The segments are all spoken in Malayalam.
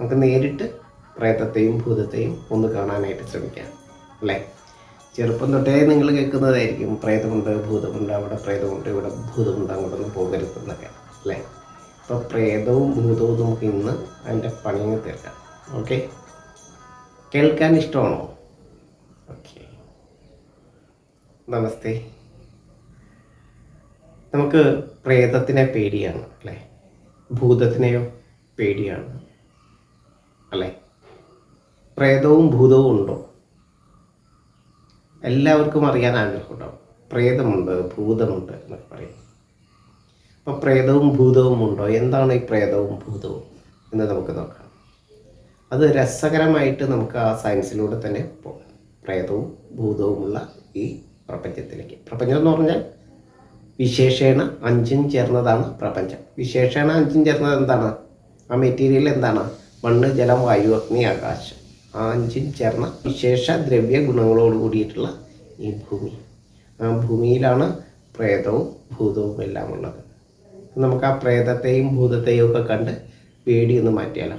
നമുക്ക് നേരിട്ട് പ്രേതത്തെയും ഭൂതത്തെയും ഒന്ന് കാണാനായിട്ട് ശ്രമിക്കാം അല്ലേ? ചെറുപ്പം തൊട്ടേ നിങ്ങൾ കേൾക്കുന്നതായിരിക്കും പ്രേതമുണ്ട് ഭൂതമുണ്ട് അവിടെ പ്രേതമുണ്ട് ഇവിടെ ഭൂതമുണ്ട് അങ്ങോട്ടൊന്നും പോകരുത് എന്നൊക്കെ അല്ലേ? അപ്പോൾ പ്രേതവും ഭൂതവും നമുക്ക് ഇന്ന് അതിന്റെ പണിയങ്ങ് തീർക്കാം. ഓക്കെ? കേൾക്കാൻ ഇഷ്ടമാണോ? ഓക്കെ. നമസ്തേ. നമുക്ക് പ്രേതത്തിനെ പേടിയാണ് അല്ലേ? ഭൂതത്തിനെയോ പേടിയാണ്. അല്ലേ? പ്രേതവും ഭൂതവും ഉണ്ടോ? എല്ലാവർക്കും അറിയാൻ ആഗ്രഹമുണ്ടാവും. പ്രേതമുണ്ട് ഭൂതമുണ്ട് എന്നൊക്കെ പറയും. അപ്പോൾ പ്രേതവും ഭൂതവും ഉണ്ടോ? എന്താണ് ഈ പ്രേതവും ഭൂതവും എന്ന് നമുക്ക് നോക്കാം. അത് രസകരമായിട്ട് നമുക്ക് ആ സയൻസിലൂടെ തന്നെ പോകാം. പ്രേതവും ഭൂതവുമുള്ള ഈ പ്രപഞ്ചത്തിലേക്ക്. പ്രപഞ്ചം എന്ന് പറഞ്ഞാൽ വിശേഷേണ അഞ്ചും ചേർന്നതാണ് പ്രപഞ്ചം. വിശേഷേണ അഞ്ചും ചേർന്നത് എന്താണ്? ആ മെറ്റീരിയൽ എന്താണ്? മണ്ണ് ജലം വായു അഗ്നി ആകാശം. ആ അഞ്ചും ചേർന്ന വിശേഷ ദ്രവ്യ ഗുണങ്ങളോട് കൂടിയിട്ടുള്ള ഈ ഭൂമി. ആ ഭൂമിയിലാണ് പ്രേതവും ഭൂതവും എല്ലാം ഉള്ളത്. നമുക്ക് ആ പ്രേതത്തെയും ഭൂതത്തെയും ഒക്കെ കണ്ട് പേടിയൊന്ന് മാറ്റിയാലോ?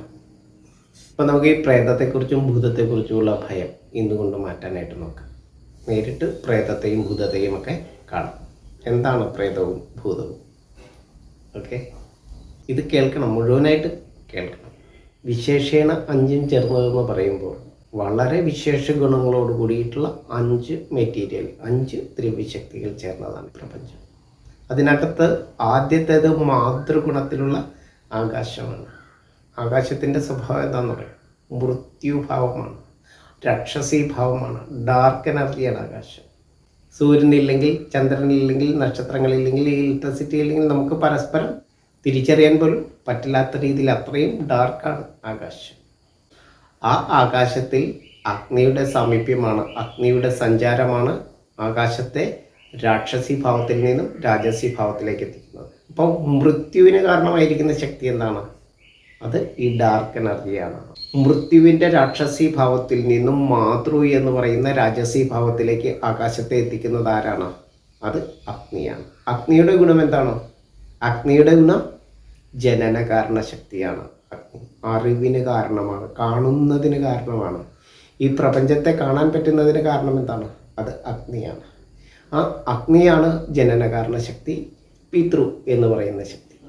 അപ്പം നമുക്ക് ഈ പ്രേതത്തെക്കുറിച്ചും ഭൂതത്തെക്കുറിച്ചുമുള്ള ഭയം ഇന്നുകൊണ്ട് മാറ്റാനായിട്ട് നോക്കാം. നേരിട്ട് പ്രേതത്തെയും ഭൂതത്തെയും ഒക്കെ കാണാം. എന്താണ് പ്രേതവും ഭൂതവും? ഓക്കെ. ഇത് കേൾക്കണം മുഴുവനായിട്ട് കേൾക്കണം. വിശേഷേണ അഞ്ചും ചേർന്നതെന്ന് പറയുമ്പോൾ വളരെ വിശേഷ ഗുണങ്ങളോട് കൂടിയിട്ടുള്ള അഞ്ച് മെറ്റീരിയൽ അഞ്ച് ദ്രവ്യശക്തികൾ ചേർന്നതാണ് പ്രപഞ്ചം. അതിനകത്ത് ആദ്യത്തേത് മാതൃഗുണത്തിലുള്ള ആകാശമാണ്. ആകാശത്തിന്റെ സ്വഭാവം എന്താണെന്ന് പറയാം? മൃത്യുഭാവമാണ് രാക്ഷസീ ഭാവമാണ് ഡാർക്ക് എനർജിയാണ് ആകാശം. സൂര്യനില്ലെങ്കിൽ ചന്ദ്രനില്ലെങ്കിൽ നക്ഷത്രങ്ങളില്ലെങ്കിൽ ഇലക്ട്രിസിറ്റി ഇല്ലെങ്കിൽ നമുക്ക് പരസ്പരം തിരിച്ചറിയാൻ പോലും പറ്റില്ലാത്ത രീതിയിൽ അത്രയും ഡാർക്കാണ് ആകാശം. ആ ആകാശത്തിൽ അഗ്നിയുടെ സാമീപ്യമാണ് അഗ്നിയുടെ സഞ്ചാരമാണ് ആകാശത്തെ രാക്ഷസി ഭാവത്തിൽ നിന്നും രാജസി ഭാവത്തിലേക്ക് എത്തിക്കുന്നത്. അപ്പോൾ മൃത്യുവിന് കാരണമായിരിക്കുന്ന ശക്തി എന്താണ്? അത് ഈ ഡാർക്ക് എനർജിയാണ് മൃത്യുവിന്റെ രാക്ഷസി ഭാവത്തിൽ നിന്നും മാതൃ എന്ന് പറയുന്ന രാജസി ഭാവത്തിലേക്ക് ആകാശത്തെ എത്തിക്കുന്നത് ആരാണ്? അത് അഗ്നിയാണ്. അഗ്നിയുടെ ഗുണം എന്താണ്? അഗ്നിയുടെ ഗുണം ജനന കാരണ ശക്തിയാണ് അറിവിന് കാരണമാണ് കാണുന്നതിന് കാരണമാണ്. ഈ പ്രപഞ്ചത്തെ കാണാൻ പറ്റുന്നതിന് കാരണം എന്താണ്? അത് അഗ്നിയാണ്. ആ അഗ്നിയാണ് ജനന കാരണ ശക്തി പിതൃ എന്ന് പറയുന്ന ശക്തി.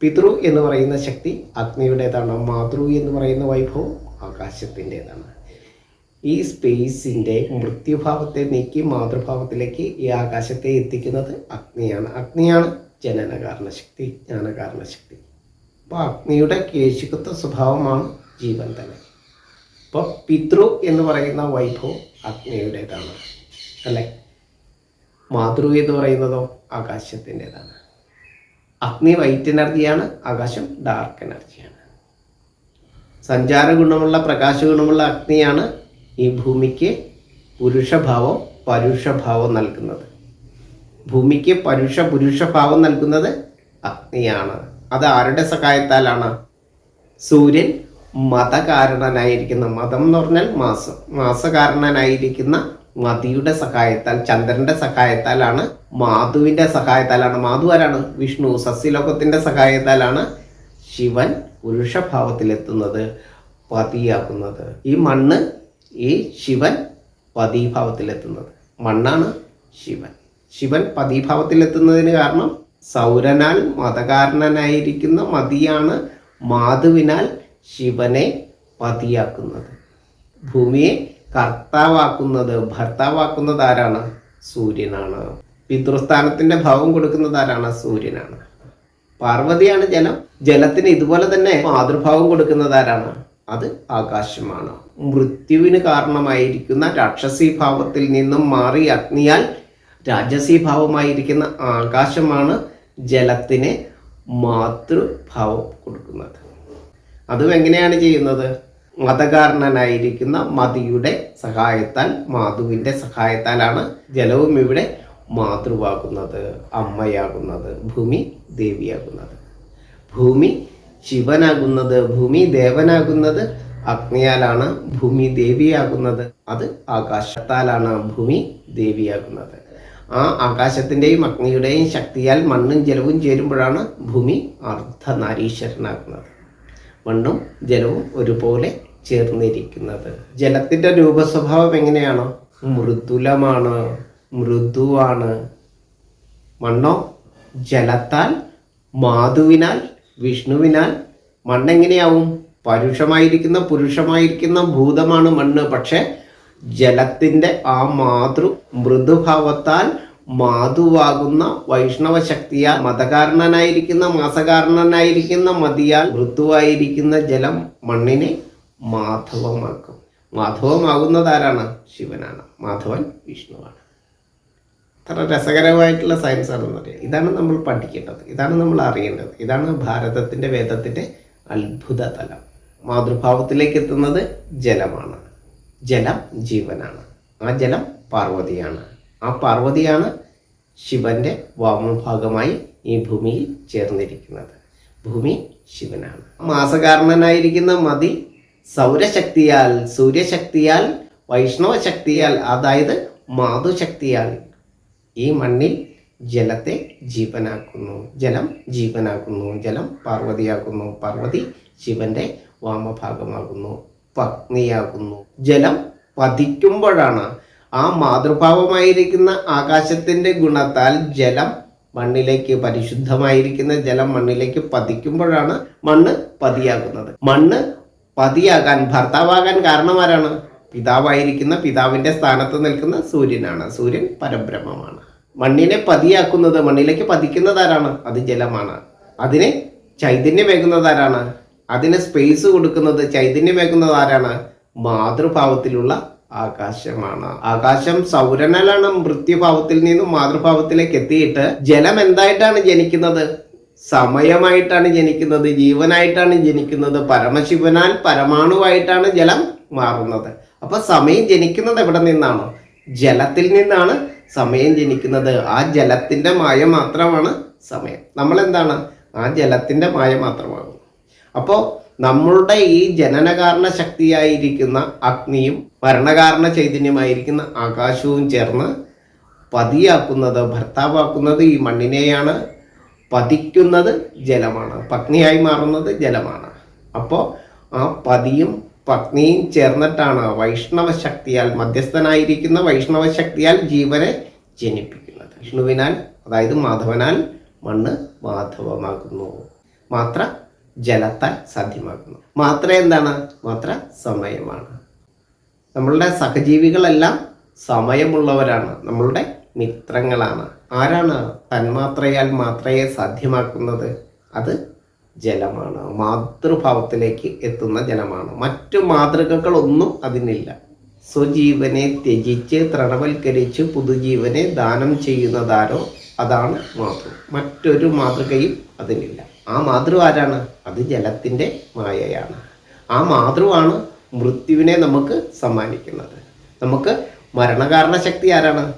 പിതൃ എന്ന് പറയുന്ന ശക്തി അഗ്നിയുടേതാണ്. മാതൃ എന്ന് പറയുന്ന വൈഭവം ആകാശത്തിന്റെതാണ്. ഈ സ്പേസിന്റെ മൃത്യുഭാവത്തെ നീക്കി മാതൃഭാവത്തിലേക്ക് ഈ ആകാശത്തെ എത്തിക്കുന്നത് അഗ്നിയാണ്. അഗ്നിയാണ് ജനനകാരണ ശക്തി ജ്ഞാനകാരണ ശക്തി അപ്പോൾ അഗ്നിയുടെ കേശികത്വ സ്വഭാവമാണ് ജീവൻ തന്നെ. അപ്പോൾ പിതൃ എന്ന് പറയുന്ന വൈഭവം അഗ്നിയുടേതാണ് അല്ലേ? മാതൃ എന്ന് പറയുന്നതോ ആകാശത്തിന്റെതാണ്. അഗ്നി വൈറ്റ് എനർജിയാണ് ആകാശം ഡാർക്ക് എനർജിയാണ് സഞ്ചാര ഗുണമുള്ള പ്രകാശ ഗുണമുള്ള അഗ്നിയാണ് ഈ ഭൂമിക്ക് പുരുഷഭാവം പരുഷഭാവം നൽകുന്നത്. ഭൂമിക്ക് പരുഷ പുരുഷഭാവം നൽകുന്നത് അഗ്നിയാണ്. അത് ആരുടെ സഹായത്താലാണ്? സൂര്യൻ മതകാരണനായിരിക്കുന്ന മതം എന്ന് പറഞ്ഞാൽ മാസം. മാസകാരണനായിരിക്കുന്ന മതിയുടെ സഹായത്താൽ ചന്ദ്രന്റെ സഹായത്താലാണ് മാധുവിന്റെ സഹായത്താലാണ്. മാധു ആരാണ്? വിഷ്ണു. സസ്യലോകത്തിന്റെ സഹായത്താലാണ് ശിവൻ പുരുഷഭാവത്തിലെത്തുന്നത് പതിയാക്കുന്നത് ഈ മണ്ണ് ഈ ശിവൻ പതിഭാവത്തിലെത്തുന്നത്. മണ്ണാണ് ശിവൻ. ശിവൻ പതിഭാവത്തിലെത്തുന്നതിന് കാരണം സൗരനാൽ മതകാരണനായിരിക്കുന്ന മതിയാണ് മാധുവിനാൽ ശിവനെ പതിയാക്കുന്നത്. ഭൂമിയെ കർത്താവാക്കുന്നത് ഭർത്താവാക്കുന്നത് ആരാണ്? സൂര്യനാണ്. പിതൃസ്ഥാനത്തിന്റെ ഭാവം കൊടുക്കുന്നത് ആരാണ്? സൂര്യനാണ്. പാർവതിയാണ് ജലം ജലത്തിന് ഇതുപോലെ തന്നെ മാതൃഭാവം കൊടുക്കുന്നത് ആരാണ്? അത് ആകാശമാണ്. മൃത്യുവിന് കാരണമായിരിക്കുന്ന രാക്ഷസീ ഭാവത്തിൽ നിന്നും മാറി അഗ്നിയാൽ രാജസീ ഭാവമായിരിക്കുന്ന ആകാശമാണ് ജലത്തിന് മാതൃഭാവം കൊടുക്കുന്നത്. അതും എങ്ങനെയാണ് ചെയ്യുന്നത്? മതകാരണനായിരിക്കുന്ന മതിയുടെ സഹായത്താൽ മാധുവിന്റെ സഹായത്താലാണ് ജലവും ഇവിടെ മാതൃവാകുന്നത് അമ്മയാകുന്നത് ഭൂമി ദേവിയാകുന്നത്. ഭൂമി ശിവനാകുന്നത് ഭൂമി ദേവനാകുന്നത് അഗ്നിയാലാണ് ഭൂമി ദേവിയാകുന്നത്. അത് ആകാശത്താലാണ് ഭൂമി ദേവിയാകുന്നത്. ആ ആകാശത്തിന്റെയും അഗ്നിയുടെയും ശക്തിയാൽ മണ്ണും ജലവും ചേരുമ്പോഴാണ് ഭൂമി അർദ്ധനാരീശ്വരനാകുന്നത്. മണ്ണും ജലവും ഒരുപോലെ ചേർന്നിരിക്കുന്നത്. ജലത്തിന്റെ രൂപസ്വഭാവം എങ്ങനെയാണോ? മൃദുലമാണ് മൃദുവാണ്. മണ്ണോ ജലത്താൽ മാധുവിനാൽ വിഷ്ണുവിനാൽ മണ്ണെങ്ങനെയാവും? പരുഷമായിരിക്കുന്ന പുരുഷമായിരിക്കുന്ന ഭൂതമാണ് മണ്ണ്. പക്ഷെ ജലത്തിന്റെ ആ മാതൃ മൃദുഭാവത്താൽ മാധുവാകുന്ന വൈഷ്ണവ ശക്തിയാൽ മതകാരണനായിരിക്കുന്ന മാസകാരണനായിരിക്കുന്ന മതിയാൽ മൃദുവായിരിക്കുന്ന ജലം മണ്ണിനെ മാധവമാക്കും. മാധവമാകുന്നത് ആരാണ് ശിവനാണ്. മാധവൻ വിഷ്ണുവാണ്. അത്ര രസകരമായിട്ടുള്ള സയൻസ് ആണെന്ന് അറിയാം. ഇതാണ് നമ്മൾ പഠിക്കേണ്ടത്. ഇതാണ് നമ്മൾ അറിയേണ്ടത്. ഇതാണ് ഭാരതത്തിന്റെ വേദത്തിന്റെ അത്ഭുത തലം മാതൃഭാവത്തിലേക്ക് എത്തുന്നത് ജലമാണ്. ജലം ജീവനാണ്. ആ ജലം പാർവതിയാണ്. ആ പാർവതിയാണ് ശിവന്റെ വാമഭാഗമായി ഈ ഭൂമിയിൽ ചേർന്നിരിക്കുന്നത്. ഭൂമി ശിവനാണ്. മാസകാരണനായിരിക്കുന്ന മതി സൗരശക്തിയാൽ സൂര്യശക്തിയാൽ വൈഷ്ണവ ശക്തിയാൽ അതായത് മാതുശക്തിയാൽ ഈ മണ്ണിൽ ജലത്തെ ജീവനാക്കുന്നു. ജലം ജീവനാക്കുന്നു. ജലം പാർവതിയാക്കുന്നു. പാർവതി ശിവന്റെ വാമഭാഗമാകുന്നു പത്നിയാകുന്നു. ജലം പതിക്കുമ്പോഴാണ് ആ മാതൃഭാവമായിരിക്കുന്ന ആകാശത്തിന്റെ ഗുണത്താൽ ജലം മണ്ണിലേക്ക് പരിശുദ്ധമായിരിക്കുന്ന ജലം മണ്ണിലേക്ക് പതിക്കുമ്പോഴാണ് മണ്ണ് പതിയാകുന്നത്. മണ്ണ് പതിയാകാൻ ഭർത്താവാകാൻ കാരണമാരാണ് പിതാവായിരിക്കുന്ന പിതാവിന്റെ സ്ഥാനത്ത് നിൽക്കുന്ന സൂര്യനാണ്. സൂര്യൻ പരബ്രഹ്മമാണ്. മണ്ണിനെ പതിയാക്കുന്നത് മണ്ണിലേക്ക് പതിക്കുന്നതാരാണ് അത് ജലമാണ്. അതിനെ ചൈതന്യമേകുന്നത് ആരാണ്? അതിന് സ്പേസ് കൊടുക്കുന്നത് ചൈതന്യമേക്കുന്നത് ആരാണ്? മാതൃഭാവത്തിലുള്ള ആകാശമാണ്. ആകാശം സൗരനലാണ് മൃത്യുഭാവത്തിൽ നിന്നും മാതൃഭാവത്തിലേക്ക് എത്തിയിട്ട് ജലം എന്തായിട്ടാണ് ജനിക്കുന്നത്? സമയമായിട്ടാണ് ജനിക്കുന്നത് ജീവനായിട്ടാണ് ജനിക്കുന്നത് പരമശിവനാൽ പരമാണുവായിട്ടാണ് ജലം മാറുന്നത്. അപ്പൊ സമയം ജനിക്കുന്നത് എവിടെ നിന്നാണ്? ജലത്തിൽ നിന്നാണ് സമയം ജനിക്കുന്നത്. ആ ജലത്തിന്റെ മായ മാത്രമാണ് സമയം. നമ്മൾ എന്താണ് ആ ജലത്തിന്റെ മായ മാത്രമാകും അപ്പോൾ നമ്മളുടെ ഈ ജനനകാരണ ശക്തിയായിരിക്കുന്ന അഗ്നിയും ഭരണകാരണ ചൈതന്യമായിരിക്കുന്ന ആകാശവും ചേർന്ന് പതിയാക്കുന്നത് ഭർത്താവാക്കുന്നത് ഈ മണ്ണിനെയാണ്. പതിക്കുന്നത് ജലമാണ്. പത്നിയായി മാറുന്നത് ജലമാണ്. അപ്പോൾ ആ പതിയും പത്നിയും ചേർന്നിട്ടാണ് വൈഷ്ണവ ശക്തിയാൽ മധ്യസ്ഥനായിരിക്കുന്ന വൈഷ്ണവ ശക്തിയാൽ ജീവനെ ജനിപ്പിക്കുന്നത്. വിഷ്ണുവിനാൽ അതായത് മാധവനാൽ മണ്ണ് മാധവമാകുന്നു. മാത്ര ജലത്താൽ സാധ്യമാക്കുന്നു മാത്ര എന്താണ്? മാത്ര സമയമാണ്. നമ്മളുടെ സഹജീവികളെല്ലാം സമയമുള്ളവരാണ്. നമ്മളുടെ മിത്രങ്ങളാണ്. ആരാണ് തന്മാത്രയാൽ മാത്രയെ സാധ്യമാക്കുന്നത്? അത് ജലമാണ്. മാതൃഭാവത്തിലേക്ക് എത്തുന്ന ജലമാണ്. മറ്റു മാതൃകകളൊന്നും അതിനില്ല. സ്വജീവനെ ത്യജിച്ച് തൃണവൽക്കരിച്ച് പുതുജീവനെ ദാനം ചെയ്യുന്നതാരോ? അതാണ് മാതൃ. മറ്റൊരു മാതൃകയും അതിനില്ല. ആ മാതൃ ആരാണ്? അത് ജലത്തിന്റെ മായയാണ്. ആ മാതൃവാണ് മൃത്യുവിനെ നമുക്ക് സമ്മാനിക്കുന്നത്. നമുക്ക് മരണകാരണ ശക്തി ആരാണ്?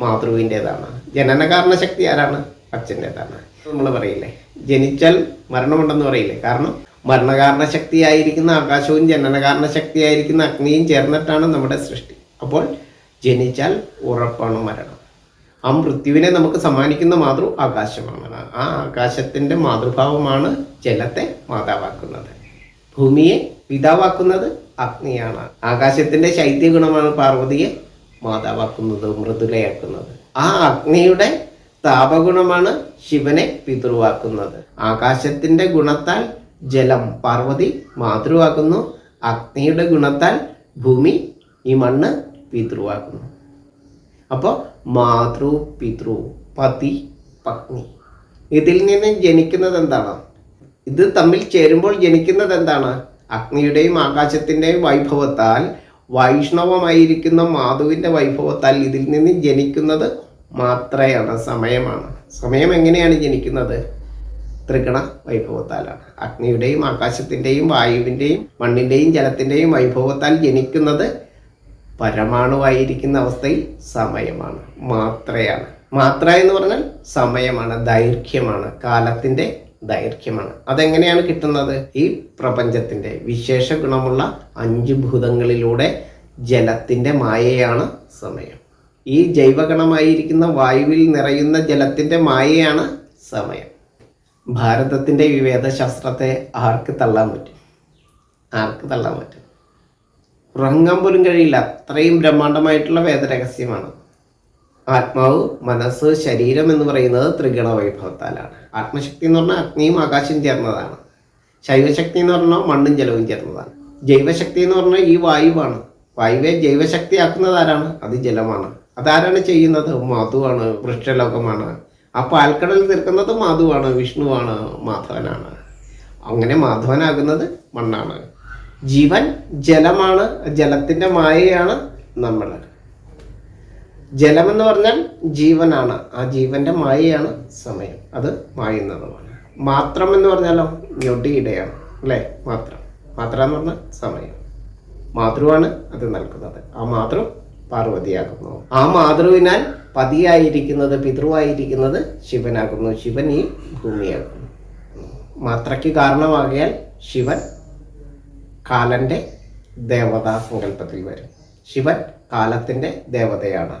മാതൃവിന്റെതാണ്. ജനനകാരണ ശക്തി ആരാണ്? അച്ഛന്റെതാണ്. നമ്മൾ പറയില്ലേ? ജനിച്ചാൽ മരണമുണ്ടെന്ന് പറയില്ലേ? കാരണം മരണകാരണ ശക്തിയായിരിക്കുന്ന ആകാശവും ജനനകാരണ ശക്തിയായിരിക്കുന്ന അഗ്നിയും ചേർന്നിട്ടാണ് നമ്മുടെ സൃഷ്ടി. അപ്പോൾ ജനിച്ചാൽ ഉറപ്പാണ് മരണം. ആ മൃത്യുവിനെ നമുക്ക് സമ്മാനിക്കുന്ന മാതൃ ആകാശമാണ്. ആ ആകാശത്തിന്റെ മാതൃഭാവമാണ് ജലത്തെ മാതാവാക്കുന്നത്. ഭൂമിയെ പിതാവാക്കുന്നത് അഗ്നിയാണ്. ആകാശത്തിന്റെ ശൈത്യഗുണമാണ് പാർവതിയെ മാതാവാക്കുന്നത് മൃദുലയാക്കുന്നത്. ആ അഗ്നിയുടെ താപഗുണമാണ് ശിവനെ പിതൃവാക്കുന്നത്. ആകാശത്തിന്റെ ഗുണത്താൽ ജലം പാർവതി മാതൃവാക്കുന്നു. അഗ്നിയുടെ ഗുണത്താൽ ഭൂമി ഈ മണ്ണ് പിതൃവാക്കുന്നു. അപ്പോൾ മാതൃ പിതൃ പതി പത്നി. ഇതിൽ നിന്ന് ജനിക്കുന്നത് എന്താണ്? ഇത് തമ്മിൽ ചേരുമ്പോൾ ജനിക്കുന്നത് എന്താണ്? അഗ്നിയുടെയും ആകാശത്തിന്റെയും വൈഭവത്താൽ വൈഷ്ണവമായിരിക്കുന്ന മാധുവിന്റെ വൈഭവത്താൽ ഇതിൽ നിന്ന് ജനിക്കുന്നത് മാത്രയാണ് സമയമാണ്. സമയം എങ്ങനെയാണ് ജനിക്കുന്നത്? ത്രിഗണ വൈഭവത്താലാണ്. അഗ്നിയുടെയും ആകാശത്തിന്റെയും വായുവിന്റെയും മണ്ണിന്റെയും ജലത്തിന്റെയും വൈഭവത്താൽ ജനിക്കുന്നത് പരമാണുവായിരിക്കുന്ന അവസ്ഥയിൽ സമയമാണ്. മാത്രയാണ്. മാത്ര എന്ന് പറഞ്ഞാൽ സമയമാണ് ദൈർഘ്യമാണ് കാലത്തിന്റെ ദൈർഘ്യമാണ്. അതെങ്ങനെയാണ് കിട്ടുന്നത്? ഈ പ്രപഞ്ചത്തിന്റെ വിശേഷ ഗുണമുള്ള അഞ്ച് ഭൂതങ്ങളിലൂടെ ജലത്തിന്റെ മായയാണ് സമയം. ഈ ജൈവഗണമായിരിക്കുന്ന വായുവിൽ നിറയുന്ന ജലത്തിന്റെ മായയാണ് സമയം. ഭാരതത്തിന്റെ വിവേദശാസ്ത്രത്തെ വേദശാസ്ത്രത്തെ ആർക്ക് തള്ളാൻ പറ്റും? ആർക്ക് തള്ളാൻ പറ്റും? ഉറങ്ങാൻ പോലും കഴിയില്ല. അത്രയും ബ്രഹ്മാണ്ഡമായിട്ടുള്ള വേദരഹസ്യമാണ്. ആത്മാവ് മനസ്സ് ശരീരം എന്ന് പറയുന്നത് ത്രിഗുണ വൈഭവത്താലാണ്. ആത്മശക്തി എന്ന് പറഞ്ഞാൽ അഗ്നിയും ആകാശം ചേർന്നതാണ്. ശൈവശക്തി എന്ന് പറഞ്ഞാൽ മണ്ണും ജലവും ചേർന്നതാണ്. ജൈവശക്തി എന്ന് പറഞ്ഞാൽ ഈ വായുവാണ്. വായുവെ ജൈവശക്തിയാക്കുന്നത് ആരാണ് അത് ജലമാണ്. അതാരാണ് ചെയ്യുന്നത്? മാധുവാണ് വൃക്ഷലോകമാണ്. ആ പാൽക്കടൽ തീർക്കുന്നത് മാധുവാണ് വിഷ്ണുവാണ് മാധവനാണ്. അങ്ങനെ മാധവനാകുന്നത് മണ്ണാണ്. ജീവൻ ജലമാണ് ജലത്തിന്റെ മായയാണ് നമ്മൾ ജലമെന്ന് പറഞ്ഞാൽ ജീവനാണ്. ആ ജീവന്റെ മായയാണ് സമയം. അത് മായുന്നതുമാണ് മാത്രം എന്ന് പറഞ്ഞാലോ ഞൊടിയിടയാണ് അല്ലേ? മാത്രം. മാത്രം എന്ന് പറഞ്ഞാൽ സമയം. മാതൃവാണ് അത് നൽകുന്നത്. ആ മാതൃ പാർവതിയാകുന്നു. ആ മാതൃവിനാൽ പതിയായിരിക്കുന്നത് പിതൃവായിരിക്കുന്നത് ശിവനാകുന്നു. ശിവൻ ഈ ഭൂമിയാകുന്നു. മാത്രയ്ക്ക് കാരണമാകിയാൽ ശിവൻ കാലന്റെ ദേവതാ സങ്കല്പത്തിൽ വരും. ശിവൻ കാലത്തിന്റെ ദേവതയാണ്.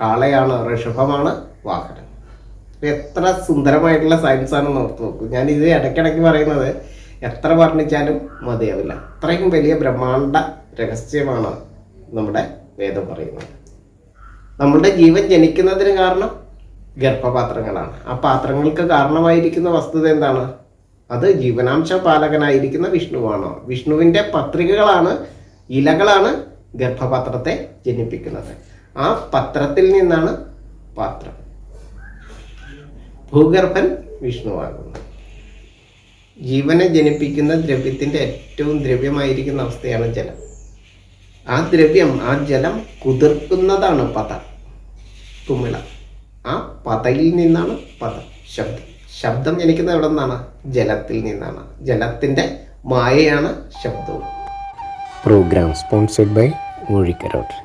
കാളയാണ് ഋഷഭമാണ് വാഹനം എത്ര സുന്ദരമായിട്ടുള്ള സയൻസ് ആണെന്ന് ഓർത്ത് നോക്കൂ. ഞാൻ ഇത് ഇടയ്ക്കിടയ്ക്ക് പറയുന്നത് എത്ര വർണിച്ചാലും മതിയാവില്ല. അത്രയും വലിയ ബ്രഹ്മാണ്ട രഹസ്യമാണ് നമ്മുടെ വേദം പറയുന്നത്. നമ്മളുടെ ജീവൻ ജനിക്കുന്നതിന് കാരണം ഗർഭപാത്രങ്ങളാണ്. ആ പാത്രങ്ങൾക്ക് കാരണമായിരിക്കുന്ന വസ്തുത എന്താണ്? അത് ജീവനാംശ പാലകനായിരിക്കുന്ന വിഷ്ണുവാണ്. വിഷ്ണുവിന്റെ പത്രികകളാണ് ഇലകളാണ് ഗർഭപാത്രത്തെ ജനിപ്പിക്കുന്നത്. ആ പത്രത്തിൽ നിന്നാണ് പാത്രം. ഭൂഗർഭൻ വിഷ്ണുവാകുന്നു. ജീവനെ ജനിപ്പിക്കുന്ന ദ്രവ്യത്തിന്റെ ഏറ്റവും ദ്രവ്യമായിരിക്കുന്ന അവസ്ഥയാണ് ജലം. ആ ദ്രവ്യം ആ ജലം കുതിർക്കുന്നതാണ് പത കുമിള. ആ പതയിൽ നിന്നാണ് പദം ശബ്ദം. ശബ്ദം ജനിക്കുന്നത് എവിടെ നിന്നാണ്? ജലത്തിൽ നിന്നാണ്. ജലത്തിന്റെ മായയാണ് ശബ്ദവും. Programme sponsored by Moozhikkarott